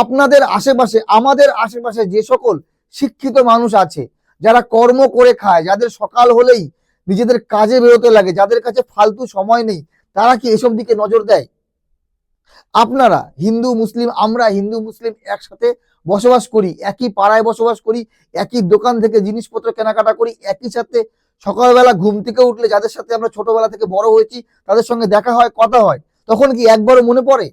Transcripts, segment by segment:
আপনাদের আশেপাশে, আমাদের আশেপাশে যে সকল শিক্ষিত মানুষ আছে, যারা কর্ম করে খায়, যাদের সকাল হলেই নিজেদের কাজে বেরোতে লাগে, যাদের কাছে ফালতু সময় নেই, তারা কি এসব দিকে নজর দেয়? আপনারা, হিন্দু, মুসলিম, আমরা হিন্দু, মুসলিম একসাথে বসবাস করি, একই পাড়ায় বসবাস করি, একই দোকান থেকে জিনিসপত্র কেনাকাটা করি, একই সাথে সকালবেলা ঘুম থেকে উঠলে যাদের সাথে আমরা ছোটবেলা থেকে বড় হয়েছি, তাদের সঙ্গে দেখা হয়, কথা হয়, তখন কি একবারও মনে পড়ে?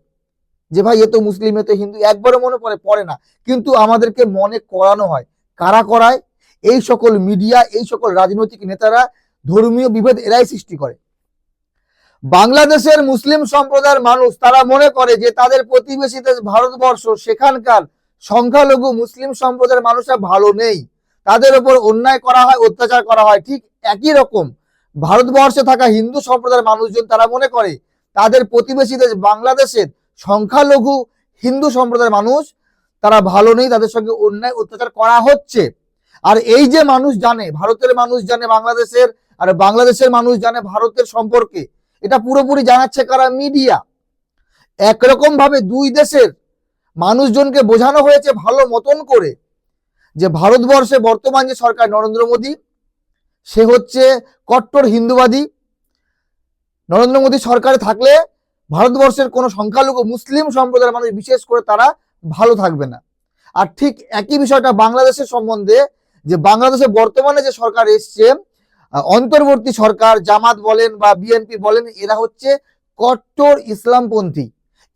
যে ভাই, এ তো মুসলিম, এ তো হিন্দু, একবারও মনে পড়ে পড়ে না। কিন্তু আমাদেরকে মনে করানো হয়। কারা করায়? এই সকল মিডিয়া, এই সকল রাজনৈতিক নেতারা, ধর্মীয় বিভেদ এরাই সৃষ্টি করে। বাংলাদেশের মুসলিম সম্প্রদায়ের মানুষ, তারা মনে করে যে তাদের প্রতিবেশী দেশ ভারতবর্ষ, সেখানকার সংখ্যালঘু মুসলিম সম্প্রদায়ের মানুষরা ভালো নেই। তাদের উপর অন্যায় করা হয়, অত্যাচার করা হয়। ঠিক একই রকম ভারতবর্ষে থাকা হিন্দু সম্প্রদায়ের মানুষজন, তারা মনে করে তাদের প্রতিবেশী দেশ বাংলাদেশের সংখ্যালঘু হিন্দু সম্প্রদায়ের মানুষ, তারা ভালো নেই, তাদের সঙ্গে অন্যায় অত্যাচার করা হচ্ছে। আর এই যে মানুষ জানে, ভারতের মানুষ জানে বাংলাদেশের, আর বাংলাদেশের মানুষ জানে ভারতের সম্পর্কে, এটা পুরোপুরি জানাচ্ছে কারা? মিডিয়া। একরকম ভাবে দুই দেশের মানুষজনকে বোঝানো হয়েছে ভালো মতন করে যে ভারতবর্ষে বর্তমান যে সরকার নরেন্দ্র মোদী, সে হচ্ছে কট্টর হিন্দুবাদী। নরেন্দ্র মোদী সরকারে থাকলে ভারতবর্ষের কোনো সংখ্যালঘু মুসলিম সম্প্রদায়ের মানুষ বিশেষ করে তারা ভালো থাকবে না। আর ঠিক একই বিষয়টা বাংলাদেশের সম্বন্ধে যে বাংলাদেশে বর্তমানে যে সরকার এসছে, অন্তর্বর্তী সরকার, জামাত বলেন বা বিএনপি বলেন, এরা হচ্ছে কট্টর ইসলামপন্থী।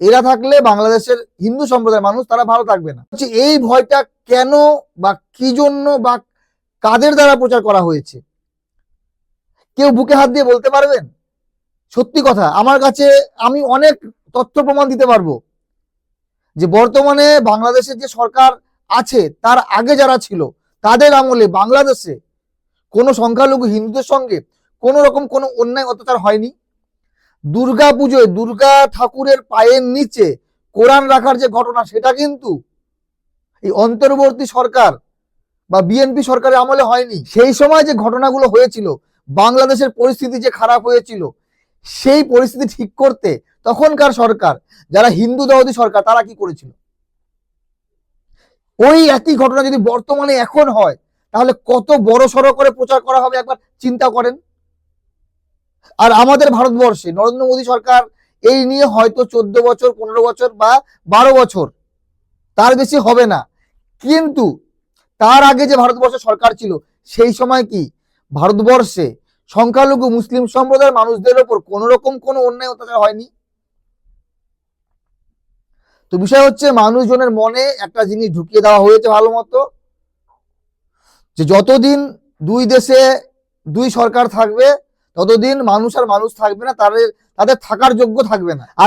এরা থাকলে বাংলাদেশের হিন্দু সম্প্রদায়ের মানুষ তারা ভালো থাকবে না। এই ভয়টা কেন বা কি জন্য বা কাদের দ্বারা প্রচার করা হয়েছে? কেউ বুকে হাত দিয়ে বলতে পারবেন? সত্যি কথা, আমার কাছে আমি অনেক তথ্য প্রমাণ দিতে পারব। যে বর্তমানে বাংলাদেশের যে সরকার আছে, তার আগে যারা ছিল, তাদের আমলে বাংলাদেশে কোনো সংখ্যালঘু হিন্দুদের সঙ্গে কোনো রকম কোনো অন্যায় অত্যাচার হয়নি। দুর্গা পুজোয় দুর্গা ঠাকুরের পায়ের নিচে কোরআন রাখার যে ঘটনা, সেটা কিন্তু এই অন্তর্বর্তী সরকার বা বিএনপি সরকারের আমলে হয়নি। সেই সময় যে ঘটনাগুলো হয়েছিল, বাংলাদেশের পরিস্থিতি যে খারাপ হয়েছিল সেই পরিস্থিতি ঠিক করতে তখনকার সরকার, যারা হিন্দু দাওয়াতি সরকার, তারা কি করেছিল? ওই একই ঘটনা যদি বর্তমানে এখন হয়, তাহলে কত বড় সড়ো করে প্রচার করা হবে একবার চিন্তা করেন? আর আমাদের ভারতবর্ষে নরেন্দ্র মোদী সরকার এই নিয়ে হয়তো চোদ্দ বছর, পনেরো বছর বা বারো বছর, তার বেশি হবে না। কিন্তু তার আগে যে ভারতবর্ষে সরকার ছিল, সেই সময় কি? ভারতবর্ষে সংখ্যালঘু মুসলিম সম্প্রদায়ের মানুষদের ওপর কোন রকম কোনো অন্যায় অত্যাচার হয়নি। তো বিষয় হচ্ছে, মানুষজনের মনে একটা জিনিস ঢুকিয়ে দেওয়া হয়েছে ভালো মতো, যে যতদিন দুই দেশে দুই সরকার থাকবে, ততদিন মানুষ আর মানুষ থাকবে না, তাদের তাদের থাকার যোগ্য থাকবে না। আর